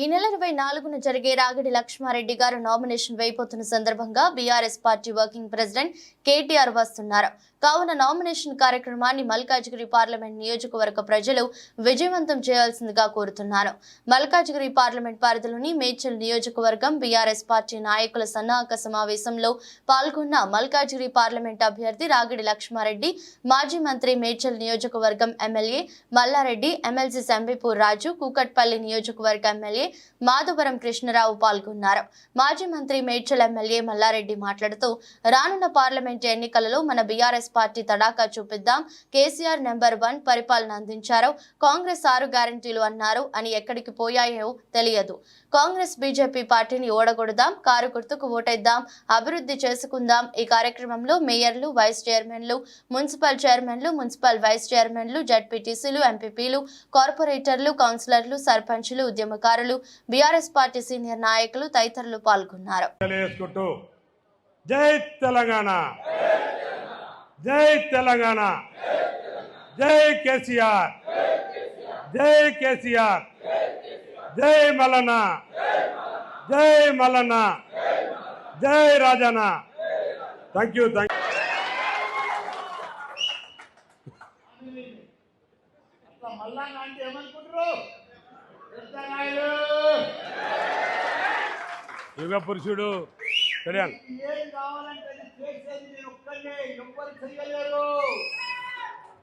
ఈ నెల ఇరవై నాలుగున జరిగే రాగడి లక్ష్మారెడ్డి గారు నామినేషన్ వేయబోతున్న సందర్భంగా BRS party working president KTR వస్తున్నారు. కావున నామినేషన్ కార్యక్రమాన్ని మల్కాజ్గిరి పార్లమెంట్ నియోజకవర్గ ప్రజలు విజయవంతం చేయాల్సిందిగా కోరుతున్నారు. మల్కాజ్గిరి పార్లమెంట్ పరిధిలోని మేడ్చల్ నియోజకవర్గం బీఆర్ఎస్ పార్టీ నాయకుల సన్నాహక సమావేశంలో పాల్గొన్న మల్కాజ్గిరి పార్లమెంట్ అభ్యర్థి రాగిడి లక్ష్మారెడ్డి మాజీ మంత్రి మేడ్చల్ నియోజకవర్గం ఎమ్మెల్యే మల్లారెడ్డి ఎమ్మెల్సీ సంబిపూర్ రాజు కూకట్పల్లి నియోజకవర్గ ఎమ్మెల్యే మాధవరం కృష్ణరావు పాల్గొన్నారు. మాజీ మంత్రి మేడ్చల్ ఎమ్మెల్యే మల్లారెడ్డి మాట్లాడుతూ రానున్న పార్లమెంట్ ఎన్నికలలో మన బీఆర్ఎస్ పార్టీ తడాకా చూపిద్దాం. కేసీఆర్ నెంబర్ వన్ పరిపాలన అందించారు. కాంగ్రెస్ ఆరు గ్యారంటీలు అన్నారు అని ఎక్కడికి పోయాయో తెలియదు. కాంగ్రెస్ బీజేపీ పార్టీని ఓడగొడదాం కారు గుర్తుకు ఓటేద్దాం అభివృద్ధి చేసుకుందాం ఈ కార్యక్రమంలో మేయర్లు వైస్ చైర్మన్లు మున్సిపల్ చైర్మన్లు మున్సిపల్ వైస్ చైర్మన్లు జడ్పీటీసీలు ఎంపీపీలు కార్పొరేటర్లు కౌన్సిలర్లు సర్పంచ్లు ఉద్యమకారులు బీఆర్ఎస్ పార్టీ సీనియర్ నాయకులు తదితరులు పాల్గొన్నారు. జై తెలంగాణ! జై తెలంగాణ. జై కేసీఆర్. జై కేసీఆర్. జై మల్లన్న. జై మల్లన్న. జై రాజన్న. థ్యాంక్ యూ థ్యాంక్ యుగ పురుషుడు తెలియాలి